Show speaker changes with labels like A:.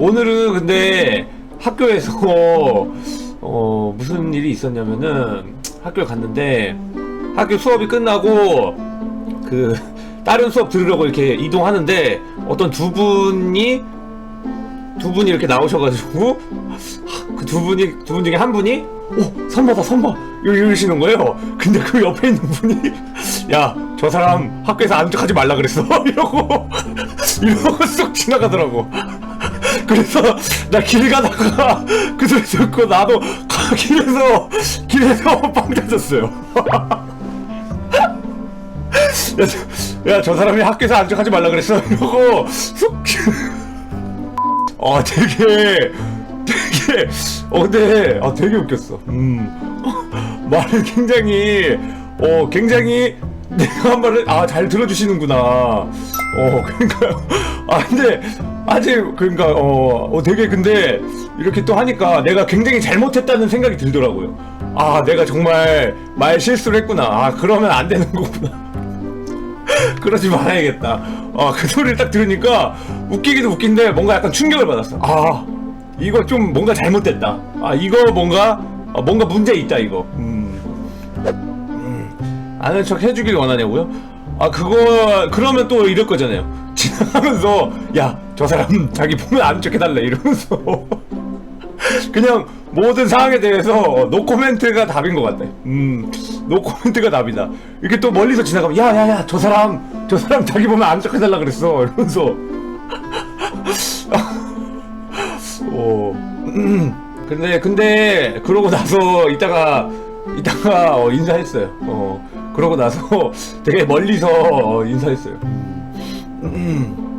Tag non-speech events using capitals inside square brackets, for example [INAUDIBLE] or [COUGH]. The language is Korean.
A: 오늘은 근데 학교에서 [LAUGHS] 어 무슨 일이 있었냐면은 학교에 갔는데 학교 수업이 끝나고 그 다른 수업 들으려고 이렇게 이동하는데 어떤 두 분이 두 분이 이렇게 나오셔가지고 [LAUGHS] 그 두 분이 두 분 중에 한 분이 오 선바다 선바 이러시는 거예요. 근데 그 옆에 있는 분이 [LAUGHS] 야 저 사람 학교에서 척하지 말라 그랬어 이러고 이러고 쑥 지나가더라고. [LAUGHS] 그래서 나 길 가다가 그 소리 듣고 나도 길에서 길에서 빵 터졌어요. [LAUGHS] 야, 저, 사람이 학교에서 척하지 말라 그랬어 이러고 쑥. 어 [LAUGHS] 되게 되게 어 근데 아 되게 웃겼어. 음 말을 굉장히 어 굉장히 내가 한 말을 아 잘 들어주시는구나. 어 그러니까 아 근데 아직 그러니까 어, 어 되게 근데 이렇게 또 하니까 내가 굉장히 잘못했다는 생각이 들더라고요. 아 내가 정말 말 실수를 했구나. 아 그러면 안 되는 거구나. [LAUGHS] 그러지 말아야겠다. 아, 그 소리를 딱 들으니까 웃기기도 웃긴데 뭔가 약간 충격을 받았어. 아, 이거 좀 뭔가 잘못됐다. 아, 이거 뭔가, 어, 뭔가 문제 있다, 이거. 음. 음. 아는 척 해주길 원하냐고요? 아, 그거, 그러면 또 이럴 거잖아요. [LAUGHS] 지나가면서, 야, 저 사람 자기 보면 아는 척 해달래. 이러면서. [LAUGHS] 그냥 모든 상황에 대해서 노코멘트가 답인 것 같아. 음, 노코멘트가 답이다. 이렇게 또 멀리서 지나가면 야야야 저 사람 저 사람 자기 보면 안 척해달라 그랬어 이러면서. [LAUGHS] 어, 음, 근데 근데 그러고 나서 이따가 이따가 어, 인사했어요. 어, 그러고 나서 [LAUGHS] 되게 멀리서 어, 인사했어요. 음.